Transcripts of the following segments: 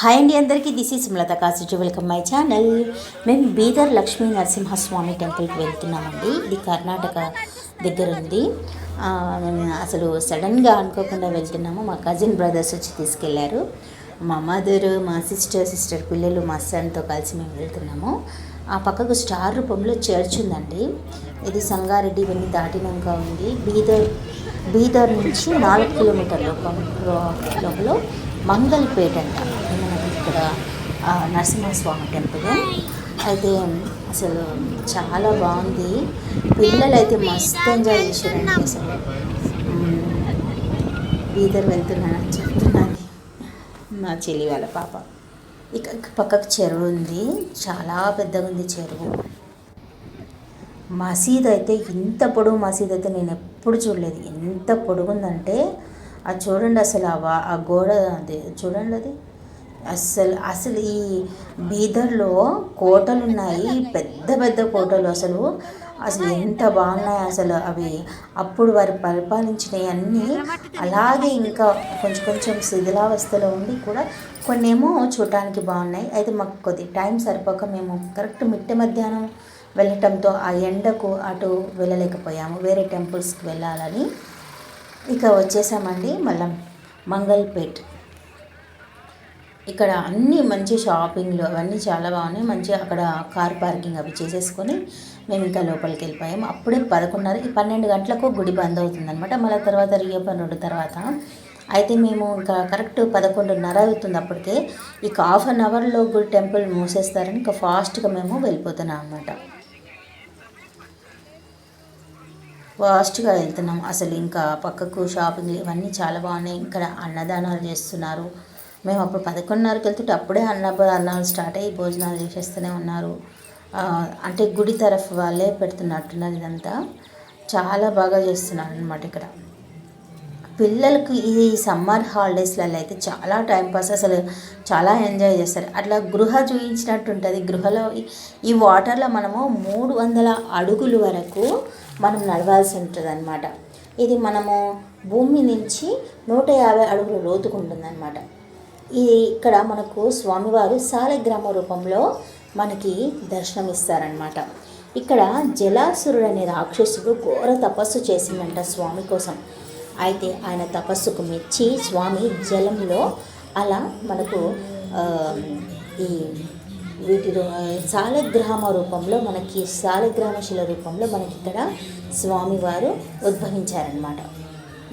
Hi అండి అందరికీ this is Sumalatha కాసిజు వెల్కమ్ మై ఛానల్. మేము బీదర్ లక్ష్మీ నరసింహస్వామి టెంపుల్కి వెళ్తున్నామండి. ఇది కర్ణాటక దగ్గర ఉంది. మేము అసలు సడన్గా అనుకోకుండా వెళ్తున్నాము. మా కజిన్ బ్రదర్స్ వచ్చి తీసుకెళ్ళారు. మా మదర్ మా సిస్టర్ సిస్టర్ పిల్లలు మా సన్తో కలిసి మేము వెళ్తున్నాము. ఆ పక్కకు స్టార్ రూపంలో చర్చ్ ఉందండి. ఇది సంగారెడ్డి ఇవన్నీ దాటినాక ఉంది. బీదర్ బీదర్ నుంచి నాలుగు కిలోమీటర్ల లోపల మంగళపేట అంట. ఇక్కడ నరసింహస్వామి టెంపుల్. అయితే అసలు చాలా బాగుంది. పిల్లలు అయితే మస్తు ఎంజాయ్ చేశారండి అసలు. మ్మ్. బీదర్ వెళ్తున్నానని చెప్తున్నాను. మా చెల్లి వాళ్ళ పాప. ఇక పక్కకు చెరువు ఉంది. చాలా పెద్దగా ఉంది చెరువు. మసీద్ అయితే ఇంత పొడుగు మసీద్ అయితే నేను ఎప్పుడు చూడలేదు. ఎంత పొడుగుందంటే అది చూడండి అసలు ఆ ఆ గోడ అది చూడండి అది. అసలు అసలు ఈ బీదర్లో కోటలు ఉన్నాయి పెద్ద పెద్ద కోటలు అసలు. అసలు ఎంత బాగున్నాయి అసలు అవి. అప్పుడు వారు పరిపాలించినవి అన్నీ అలాగే ఇంకా కొంచెం కొంచెం శిథిలావస్థలో ఉండి కూడా కొన్ని ఏమో చూడటానికి బాగున్నాయి. అయితే మాకు కొద్ది టైం సరిపోక మేము కరెక్ట్ మిట్ట మధ్యాహ్నం వెళ్ళటంతో ఆ ఎండకు అటు వెళ్ళలేకపోయాము. వేరే టెంపుల్స్కి వెళ్ళాలని. ఇక వచ్చేసామండి మళ్ళీ మంగళపేట్ ఇక్కడ అన్నీ మంచి షాపింగ్లు అవన్నీ చాలా బాగున్నాయి. మంచి అక్కడ కార్ పార్కింగ్ అవి చేసేసుకొని మేము ఇంకా లోపలికి వెళ్ళిపోయాము. అప్పుడే పదకొండున్నర ఈ పన్నెండు గంటలకు గుడి బంద్ అవుతుందన్నమాట. మళ్ళీ తర్వాత రీఓపెన్ రోడ్డు తర్వాత. అయితే మేము ఇంకా కరెక్ట్ పదకొండున్నర అవుతుంది అప్పటికే. ఇక హాఫ్ అన్ అవర్లో గుడి టెంపుల్ మూసేస్తారని ఇంకా ఫాస్ట్గా మేము వెళ్ళిపోతున్నాం అన్నమాట. ఫాస్ట్గా వెళ్తున్నాం. అసలు ఇంకా పక్కకు షాపింగ్ ఇవన్నీ చాలా బాగున్నాయి. ఇక్కడ అన్నదానాలు చేస్తున్నారు. మేము అప్పుడు పదకొండున్నరకి వెళ్తుంటే అప్పుడే అన్న అన్నాలు స్టార్ట్ అయ్యి భోజనాలు చేసేస్తూనే ఉన్నారు. అంటే గుడి తరఫు వాళ్ళే పెడుతున్నట్టున్నారు ఇదంతా. చాలా బాగా చేస్తున్నారు అనమాట ఇక్కడ. పిల్లలకు ఈ సమ్మర్ హాలిడేస్లలో అయితే చాలా టైం పాస్ అసలు చాలా ఎంజాయ్ చేస్తారు. అట్లా గృహ చూపించినట్టు ఉంటుంది గృహలో ఈ- వాటర్లో మనము మూడు వందల అడుగుల వరకు మనం నడవాల్సి ఉంటుంది అనమాట ఇది మనము భూమి నుంచి నూట యాభై అడుగుల లోతుకుంటుందన్నమాట. ఈ ఇక్కడ మనకు స్వామివారు సాలగ్రామ రూపంలో మనకి దర్శనమిస్తారనమాట ఇక్కడ జలాసురుడు అనే రాక్షసుడు ఘోర తపస్సు చేసిందంట స్వామి కోసం. అయితే ఆయన తపస్సుకు మెచ్చి స్వామి జలంలో అలా మనకు ఈ వీటి సాలగ్రామ రూపంలో మనకి సాలగ్రామ శిల రూపంలో మనకి ఇక్కడ స్వామివారు ఉద్భవించారనమాట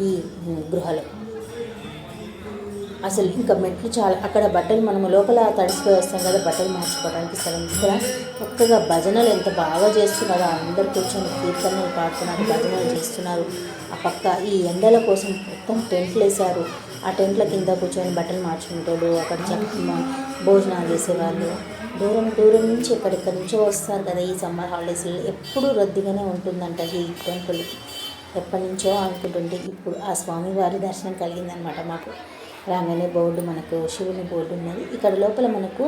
ఈ గృహలో. అసలు ఇంకా మెట్లు చాలా అక్కడ బట్టలు మనము లోపల తడిసిపోయి వస్తాం కదా బట్టలు మార్చుకోవడానికి స్థలం. ఇక్కడ చక్కగా భజనలు ఎంత బాగా చేస్తున్నారో అందరు కూర్చొని కీర్తనలు పాడుతున్నారు భజనలు చేస్తున్నారు. ఆ పక్క ఈ ఎండల కోసం మొత్తం టెంట్లు వేశారు. ఆ టెంట్ల కింద కూర్చొని బట్టలు మార్చుకుంటాడు అక్కడ చక్కగా భోజనాలు చేసేవాళ్ళు. దూరం దూరం నుంచి ఎక్కడెక్కడి నుంచో వస్తారు కదా ఈ సమ్మర్ హాలిడేస్లో ఎప్పుడూ రద్దీగానే ఉంటుందంట ఈ టెంపుల్. ఎప్పటి నుంచో అనుకుంటుంటే ఇప్పుడు ఆ స్వామివారి దర్శనం కలిగిందనమాట మాకు. రాగానే బోర్డు మనకు శివుని బోర్డు ఉన్నది. ఇక్కడ లోపల మనకు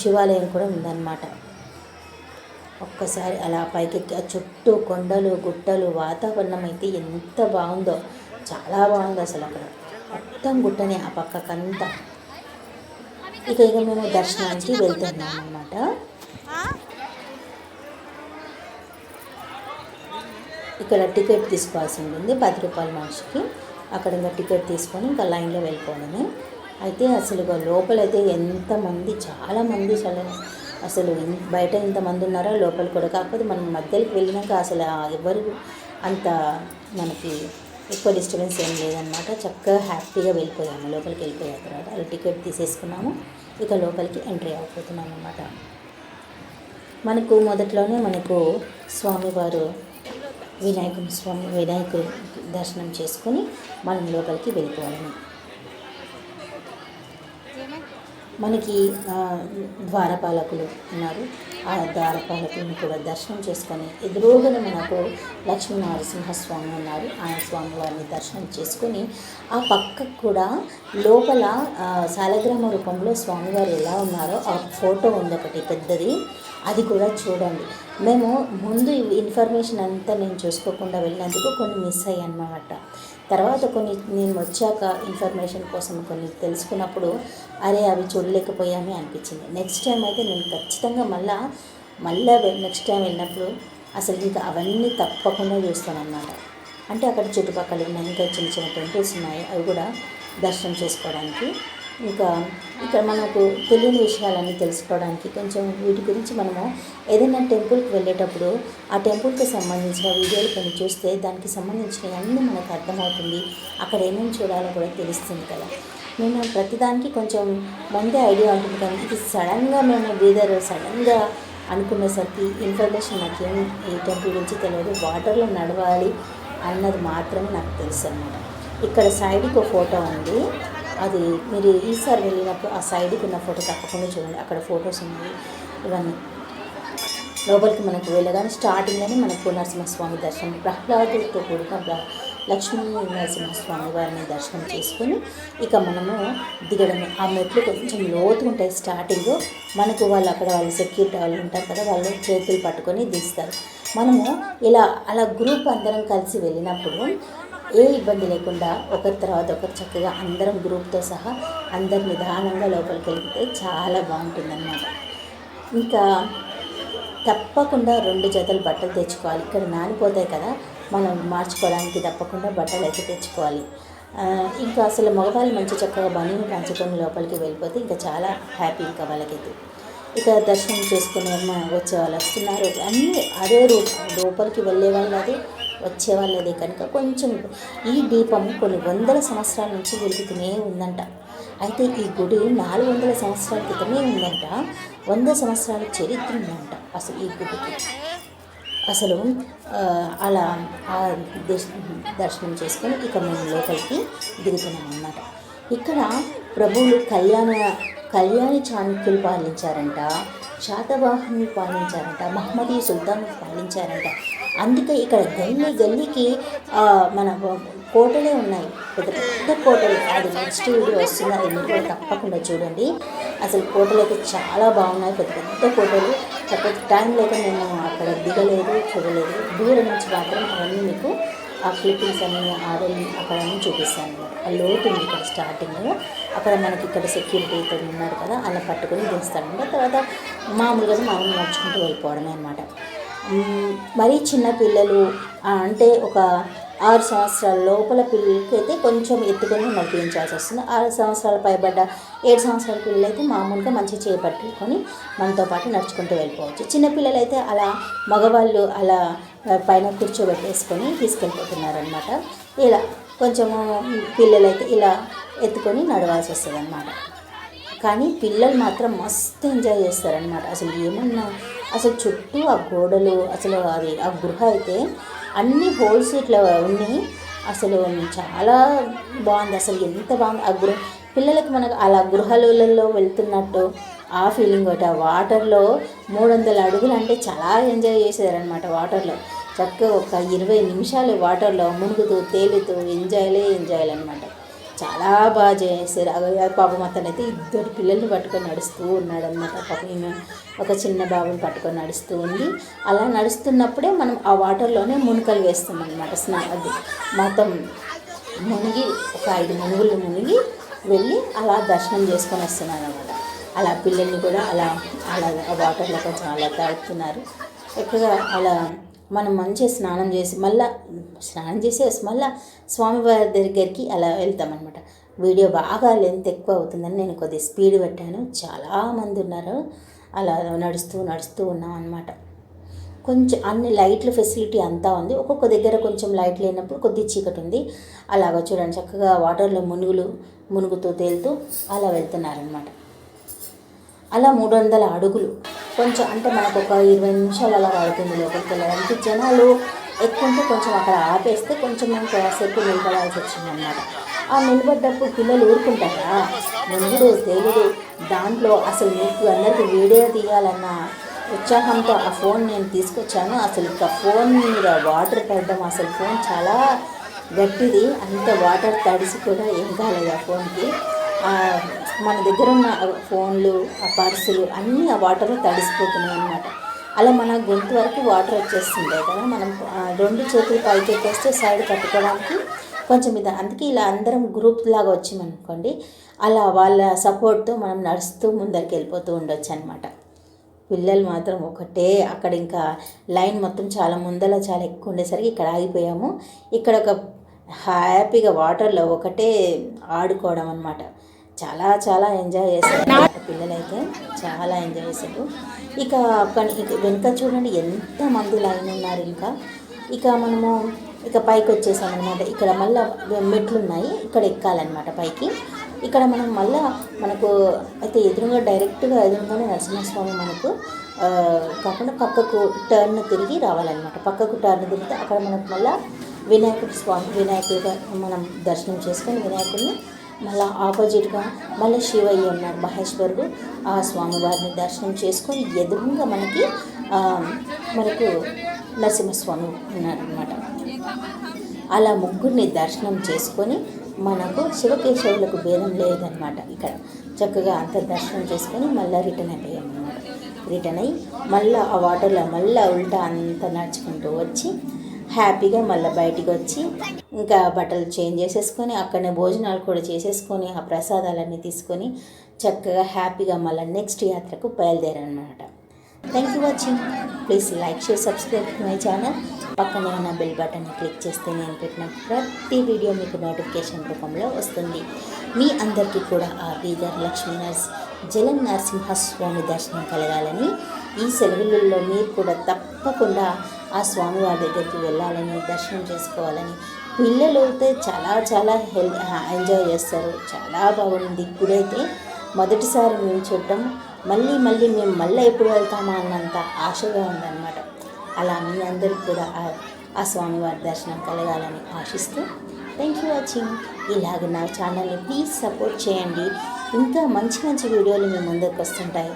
శివాలయం కూడా ఉందన్నమాట. ఒక్కసారి అలా పైకి ఆ చుట్టూ కొండలు గుట్టలు వాతావరణం అయితే ఎంత బాగుందో. చాలా బాగుంది అసలు అక్కడ. మొత్తం గుట్టనే ఆ పక్కకంతా. ఇక ఇక మేము దర్శనానికి వెళ్తున్నాం అన్నమాట ఇక్కడ టికెట్ తీసుకోవాల్సి ఉంటుంది పది రూపాయల మనిషికి. అక్కడ ఇంకా టికెట్ తీసుకొని ఇంకా లైన్లో వెళ్ళిపోయాను అయితే అసలు లోపలైతే ఎంతమంది చాలామంది అసలు అసలు బయట ఇంతమంది ఉన్నారో లోపల కూడా. కాకపోతే మనం మధ్యలోకి వెళ్ళినాక అసలు ఎవరు అంత మనకి ఎక్కువ డిస్టర్బెన్స్ ఏం లేదనమాట చక్కగా హ్యాపీగా వెళ్ళిపోయాము. లోపలికి వెళ్ళిపోయిన తర్వాత అలా టికెట్ తీసేసుకున్నాము. ఇక లోపలికి ఎంట్రీ అయిపోతున్నాం అనమాట మనకు మొదట్లోనే మనకు స్వామివారు వినాయకుని స్వామి వినాయకుడు దర్శనం చేసుకొని మనం లోపలికి వెళ్ళిపోవాలి. మనకి ద్వారపాలకులు ఉన్నారు. ఆ ద్వారపాలకులను కూడా దర్శనం చేసుకొని ఎదురుగానే మనకు లక్ష్మీ నరసింహస్వామి ఉన్నారు. ఆయన స్వామి వారిని దర్శనం చేసుకొని ఆ పక్కకు కూడా లోపల శాలగ్రామ రూపంలో స్వామివారు ఎలా ఉన్నారో ఆ ఫోటో ఉంది ఒకటి పెద్దది. అది కూడా చూడండి. మేము ముందు ఇన్ఫర్మేషన్ అంతా నేను చూసుకోకుండా వెళ్ళినందుకు కొన్ని మిస్ అయ్యాను అన్నమాట తర్వాత కొన్ని నేను వచ్చాక ఇన్ఫర్మేషన్ కోసం కొన్ని తెలుసుకున్నప్పుడు అరే అవి చూడలేకపోయామే అనిపించింది. నెక్స్ట్ టైం అయితే నేను ఖచ్చితంగా మళ్ళా మళ్ళా నెక్స్ట్ టైం వెళ్ళినప్పుడు అసలు ఇంకా అవన్నీ తప్పకుండా చూస్తానన్నమాట. అంటే అక్కడ చుట్టుపక్కల ఉన్న ఇంకా చిన్న చిన్న టెంపుల్స్ ఉన్నాయి అవి కూడా దర్శనం చేసుకోవడానికి. ఇంకా ఇక్కడ మనకు తెలియని విషయాలన్నీ తెలుసుకోవడానికి కొంచెం వీటి గురించి మనము ఏదైనా టెంపుల్కి వెళ్ళేటప్పుడు ఆ టెంపుల్కి సంబంధించిన వీడియోలు కొన్ని చూస్తే దానికి సంబంధించిన అన్నీ మనకు అర్థమవుతుంది. అక్కడ ఏమేమి చూడాలో కూడా తెలుస్తుంది కదా. నేను ప్రతిదానికి కొంచెం ముందే ఐడియా ఉంటుంది కానీ ఇది సడన్గా మేము బీదర్ సడన్గా అనుకునేసరికి ఇన్ఫర్మేషన్ నాకేం ఈ టెంపుల్ గురించి తెలియదు. వాటర్లో నడవాలి అన్నది మాత్రమే నాకు తెలుసు అనమాట ఇక్కడ సైడ్కి ఒక ఫోటో ఉంది. అది మీరు ఈసారి వెళ్ళినప్పుడు ఆ సైడ్కి ఉన్న ఫోటో తప్పకుండా చూడండి. అక్కడ ఫొటోస్ ఉన్నాయి. ఇవన్నీ. లోపలికి మనకు వెళ్ళగానే స్టార్టింగ్లోనే మనకు నరసింహస్వామి దర్శనం ప్రహ్లాదుడితో కూడిన లక్ష్మీ నరసింహస్వామి వారిని దర్శనం చేసుకొని ఇక మనము దిగడమే. ఆ మెట్లు కొంచెం లోతు ఉంటాయి స్టార్టింగ్ మనకు వాళ్ళు అక్కడ వాళ్ళు సెక్యూరిటీ వాళ్ళు ఉంటారు కదా వాళ్ళు చేతులు పట్టుకొని దిస్తారు మనము ఇలా అలా గ్రూప్ అందరం కలిసి వెళ్ళినప్పుడు ఏ ఇబ్బంది లేకుండా ఒకరి తర్వాత ఒకరు చక్కగా అందరం గ్రూప్తో సహా అందరు నిదానంగా లోపలికి వెళ్తే చాలా బాగుంటుందన్నమాట. ఇంకా తప్పకుండా రెండు జతలు బట్టలు తెచ్చుకోవాలి. ఇక్కడ నానిపోతాయి కదా మనం మార్చుకోవడానికి తప్పకుండా బట్టలు అయితే తెచ్చుకోవాలి. ఇంకా అసలు మగవాళ్ళు మంచి చక్కగా బనీని పంచుకొని లోపలికి వెళ్ళిపోతే ఇంకా చాలా హ్యాపీ ఇంకా వాళ్ళకైతే. ఇక దర్శనం చేసుకునే వచ్చే వాళ్ళు వస్తున్నారు. అన్నీ అదే రూట్ లోపలికి వెళ్ళే వాళ్ళు అదే. వచ్చేవాళ్ళదే కనుక కొంచెం ఈ దీపం కొన్ని వందల సంవత్సరాల నుంచి వెలుగుతూనే ఉందంట. అయితే ఈ గుడి నాలుగు వందల సంవత్సరాల క్రితమే ఉందంట. వంద సంవత్సరాల చరిత్ర ఉందంట అసలు ఈ గుడికి. అసలు అలా ఆ దర్శనం చేసుకొని ఇక మేము లోపలికి దిగుతున్నాం అన్నమాట. ఇక్కడ ప్రభువులు కళ్యాణ కళ్యాణి చాణక్యులు పాలించారంట శాతవాహనులు పాలించారంట మహమ్మదీ సుల్తాన్ పాలించారంట. అందుకే ఇక్కడ గల్లీ గల్లీకి మన కోటలే ఉన్నాయి. పెద్ద పెద్ద కోటలు అది నెక్స్ట్ వీడియో వస్తుంది అది మీరు తప్పకుండా చూడండి. అసలు కోటలు అయితే చాలా బాగున్నాయి పెద్ద పెద్ద కోటలు. చక్కటి టైం లేక నేను అక్కడ దిగలేదు చూడలేదు. దూరం నుంచి మాత్రం అవన్నీ మీకు ఆ క్లిప్పింగ్స్ అన్ని ఆడని అక్కడ చూపిస్తాను అనమాట ఆ లోటు ఉంది ఇక్కడ స్టార్టింగ్ అక్కడ మనకి ఇక్కడ సెక్యూరిటీ ఉన్నారు కదా అలా పట్టుకొని దిస్తాడు తర్వాత మామూలుగా మనం నడుచుకుంటూ వెళ్ళిపోవడమే అనమాట మరీ చిన్న పిల్లలు అంటే ఒక ఆరు సంవత్సరాల లోపల పిల్లలకి అయితే కొంచెం ఎత్తుకొని నడిపించాల్సి వస్తుంది. ఆరు సంవత్సరాల పైబడ్డ ఏడు సంవత్సరాల పిల్లలైతే మామూలుగా మంచిగా చేపట్టుకొని మనతో పాటు నడుచుకుంటూ వెళ్ళిపోవచ్చు. చిన్నపిల్లలైతే అలా మగవాళ్ళు అలా పైన కూర్చోబెట్టేసుకొని తీసుకెళ్ళిపోతున్నారనమాట ఇలా కొంచెము పిల్లలైతే ఇలా ఎత్తుకొని నడవాల్సి వస్తుంది అనమాట కానీ పిల్లలు మాత్రం మస్తు ఎంజాయ్ చేస్తారనమాట అసలు ఏమన్నా అసలు చుట్టూ ఆ గోడలు అసలు అది ఆ గృహ అయితే అన్ని హోల్స్ ఇట్లా ఉన్నాయి అసలు చాలా బాగుంది. అసలు ఎంత బాగుంది. ఆ గృహ పిల్లలకి మనకు అలా గృహాలలో వెళ్తున్నట్టు ఆ ఫీలింగ్ ఒకటి ఆ వాటర్లో మూడు వందల అడుగులు అంటే చాలా ఎంజాయ్ చేసేదారనమాట వాటర్లో చక్కగా ఒక ఇరవై నిమిషాలు వాటర్లో మునుగుతూ తేలుతూ ఎంజాయ్లే ఎంజాయ్లు అనమాట చాలా బాగా చేశారు అవి పాపం అతను అయితే ఇద్దరు పిల్లల్ని పట్టుకొని నడుస్తూ ఉన్నాడు అనమాట పాపం ఈమె ఒక చిన్న బాబుని పట్టుకొని నడుస్తూ ఉంది. అలా నడుస్తున్నప్పుడే మనం ఆ వాటర్లోనే మునుకలు వేస్తాం అనమాట స్నా మొత్తం మునిగి ఒక ఐదు మునుగులు మునిగి వెళ్ళి అలా దర్శనం చేసుకొని వస్తున్నాను అనమాట అలా పిల్లల్ని కూడా అలా అలా ఆ వాటర్లో కొంచెం అలా తాగుతున్నారు. ఎక్కువగా అలా మనం మంచిగా స్నానం చేసి మళ్ళా స్నానం చేసేసి మళ్ళా స్వామివారి దగ్గరికి అలా వెళ్తామన్నమాట. వీడియో బాగా లెంత్ ఎక్కువ అవుతుందని నేను కొద్దిగా స్పీడ్ పెట్టాను. చాలామంది ఉన్నారు. అలా నడుస్తూ నడుస్తూ ఉన్నాం అనమాట కొంచెం అన్ని లైట్ల ఫెసిలిటీ అంతా ఉంది. ఒక్కొక్క దగ్గర కొంచెం లైట్ లేనప్పుడు కొద్ది చీకటి ఉంది. అలాగ చూడండి చక్కగా వాటర్లో మునుగులు మునుగుతూ తేలుతూ అలా వెళ్తున్నారనమాట అలా మూడు వందల అడుగులు. కొంచెం అంటే మనకు ఒక ఇరవై నిమిషాలు అలా పడుతుంది లోపలికి వెళ్ళడానికి. జనాలు ఎక్కువ ఉంటే కొంచెం అక్కడ ఆపేస్తే కొంచెం మనం కాసేపు నిలబడాల్సి వచ్చిందనమాట ఆ నిలబడ్డప్పుడు పిల్లలు ఊరుకుంటారా? మునుగుడు తేలుడు దాంట్లో అసలు మీకు అందరికీ వీడియో తీయాలన్న ఉత్సాహంతో ఆ ఫోన్ నేను తీసుకొచ్చాను. అసలు ఇంకా ఫోన్ మీద వాటర్ పడడం అసలు ఫోన్ చాలా గట్టిది. అంత వాటర్ తడిసి కూడా ఏం కాలేదు ఆ ఫోన్కి. మన దగ్గర ఉన్న ఫోన్లు ఆ పర్సులు అన్నీ ఆ వాటర్లో తడిసిపోతున్నాయి అన్నమాట. అలా మన గొంతు వరకు వాటర్ వచ్చేస్తుంది. కదా మనం రెండు చేతులు పైకి ఎక్కేస్తే సైడ్ కట్టుకోవడానికి కొంచెం ఇది. అందుకే ఇలా అందరం గ్రూప్ లాగా వచ్చామనుకోండి అలా వాళ్ళ సపోర్ట్తో మనం నడుస్తూ ముందరికి వెళ్ళిపోతూ ఉండొచ్చు అనమాట పిల్లలు మాత్రం ఒకటే. అక్కడ ఇంకా లైన్ మొత్తం చాలా ముందల చాలా ఎక్కువ ఉండేసరికి ఇక్కడ ఆగిపోయాము. ఇక్కడ ఒక హ్యాపీగా వాటర్లో ఒకటే ఆడుకోవడం అనమాట చాలా చాలా ఎంజాయ్ చేశారు పిల్లలైతే చాలా ఎంజాయ్ చేశారు. ఇక వెనుక చూడండి ఎంత మంది లైన్ ఉన్నారు ఇంకా. ఇక మనము ఇక పైకి వచ్చేసాం అనమాట ఇక్కడ మళ్ళీ మెట్లు ఉన్నాయి ఇక్కడ ఎక్కాలన్నమాట పైకి. ఇక్కడ మనం మళ్ళా మనకు అయితే ఎదురుగా డైరెక్ట్గా ఎదురుగానే నరసింహస్వామి మనకు కాకుండా పక్కకు టర్న్ తిరిగి రావాలన్నమాట. పక్కకు టర్న్ తిరిగితే అక్కడ మనకు మళ్ళా వినాయకుడి స్వామి వినాయకుడిగా మనం దర్శనం చేసుకొని వినాయకుడిని మళ్ళీ ఆపోజిట్గా మళ్ళీ శివయ్య ఉన్నారు మహేశ్వరుడు. ఆ స్వామివారిని దర్శనం చేసుకొని ఎదురుగా మనకి మనకు నరసింహస్వామి ఉన్నారనమాట అలా ముగ్గురిని దర్శనం చేసుకొని మనకు శివకేశవులకు భేదం లేదనమాట ఇక్కడ. చక్కగా అంత దర్శనం చేసుకొని మళ్ళీ రిటర్న్ అయిపోయామన్నమాట రిటర్న్ అయ్యి మళ్ళీ ఆ వాటర్లో మళ్ళీ ఉల్టా అంతా నడుచుకుంటూ వచ్చి హ్యాపీగా మళ్ళీ బయటికి వచ్చి ఇంకా బట్టలు చేంజ్ చేసేసుకొని అక్కడనే భోజనాలు కూడా చేసేసుకొని ఆ ప్రసాదాలన్నీ తీసుకొని చక్కగా హ్యాపీగా మళ్ళీ నెక్స్ట్ యాత్రకు బయలుదేరనమాట. Thank you watching please like share subscribe my channel పక్కనే ఉన్న బెల్ బటన్ని క్లిక్ చేస్తే నేను పెట్టిన ప్రతి వీడియో మీకు నోటిఫికేషన్ రూపంలో వస్తుంది. మీ అందరికీ కూడా ఆ బీదర్ లక్ష్మీ నర్స్ జలన్ నరసింహస్వామి దర్శనం కలగాలని ఈ సెలవులలో మీరు కూడా తప్పకుండా ఆ స్వామి వారి దగ్గరికి వెళ్ళాలని దర్శనం చేసుకోవాలని. పిల్లలు అయితే చాలా చాలా హెల్ ఎంజాయ్ చేస్తారు. చాలా బాగుంది. ఇప్పుడైతే మొదటిసారి మేము చూడటం మళ్ళీ మళ్ళీ మేము మళ్ళీ ఎప్పుడు వెళ్తామా అన్నంత ఆశగా ఉందన్నమాట. అలా మీ అందరికి కూడా ఆ- ఆ స్వామివారి దర్శనం కలగాలని ఆశిస్తూ థ్యాంక్ యూ వాచింగ్. ఇలాగ నా ఛానల్ని ప్లీజ్ సపోర్ట్ చేయండి. ఇంకా మంచి మంచి వీడియోలు మీ ముందుకు వస్తుంటాయి.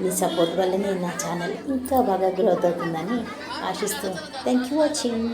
మీ సపోర్ట్ వల్లనే నా ఛానల్ ఇంకా బాగా గ్రోత్ అవుతుందని ఆశిస్తూ థ్యాంక్ యూ వాచింగ్